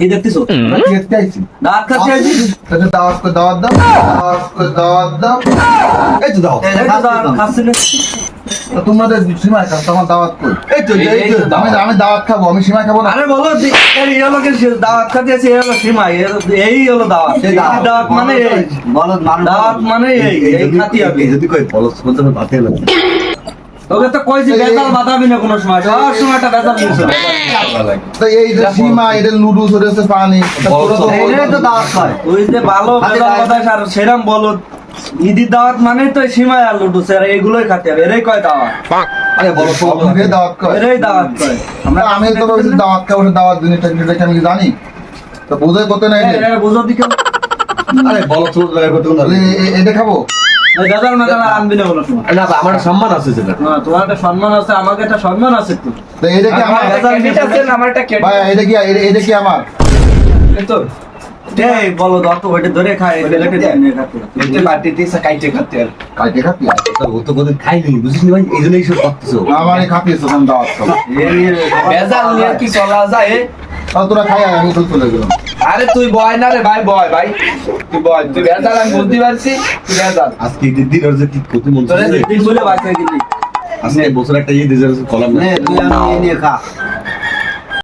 এই দেখতেছো আমরা কি খেতে আইছি দাঁত খাচ্ছে আছি তাহলে দাওয়াত করে দাওয়াত দাও দাওয়াত করে দাওয়াত দাও এই তো দাও তোমাদের সীমায় খাও তোমার দাওয়াত কই এই তো এই তো আমি আমি দাওয়াত খাব আমি সীমায় খাব না আরে বলো এই হলো কি দাওয়াত খাচ্ছে আছে এই হলো সীমা এই হলো- দাওয়াত দাওয়াত মানে এই দাওয়াত মানে এই এই খাতি হবে যদি কই বাতে লাগে তোকে তো কইছি বেজাল বাতাবি না কোনো সময়। সব সময় একটা বেজাল তো এই যে সীমা এটা ওটা পানি। এটা তো দাওয়াত খায় ওই যে ভালো আর সেরাম বলো ঈদের দাওয়াত মানে তো সীমায় আর লুডু স্যার এইগুলোই খাতে হবে। এরাই কয় দাওয়াত? আরে দাওয়াত করে এরাই দাওয়াত কয়। আমরা আমি তো দাওয়াত খাব দাওয়াত জিনিসটা আমি জানি। তো বোঝাই করতে নাই এই, এটা বুঝো দিকে আরে তো না এটা খাব? বেজাল আনবি না না আমার সম্মান আছে সেটা না, তোমার একটা সম্মান আছে আমাকে একটা সম্মান আছে তো এটা কি আমার বেজাল নিয়ে ভাই এটা কি এটা- এটা কি আমার এই বলো দত ওইটা ধরে খায় এই প্লেটে দিয়ে খাতে এতে কাইটে খাতে আর ও তো কোনদিন খাইনি বুঝিস নি ভাই এই জন্যই সব করতেছো আমারই খাপিয়েছো আমি দাওয়াত খাব নিয়ে কি চলা যায় তোরা খাই আমি চলে গেলাম আরে তুই বয় না রে ভাই বয় ভাই। তুই বয় তুই বেজাল আমি বলতে পারছি তুই বেজাল আজকে দিদির ওর যে কি করতে মন তুই চাইছে বলে বাঁচতে গেলি। আজকে বছর একটা ইয়ে এসে কলাম নে। তুই আমি নিয়ে খা।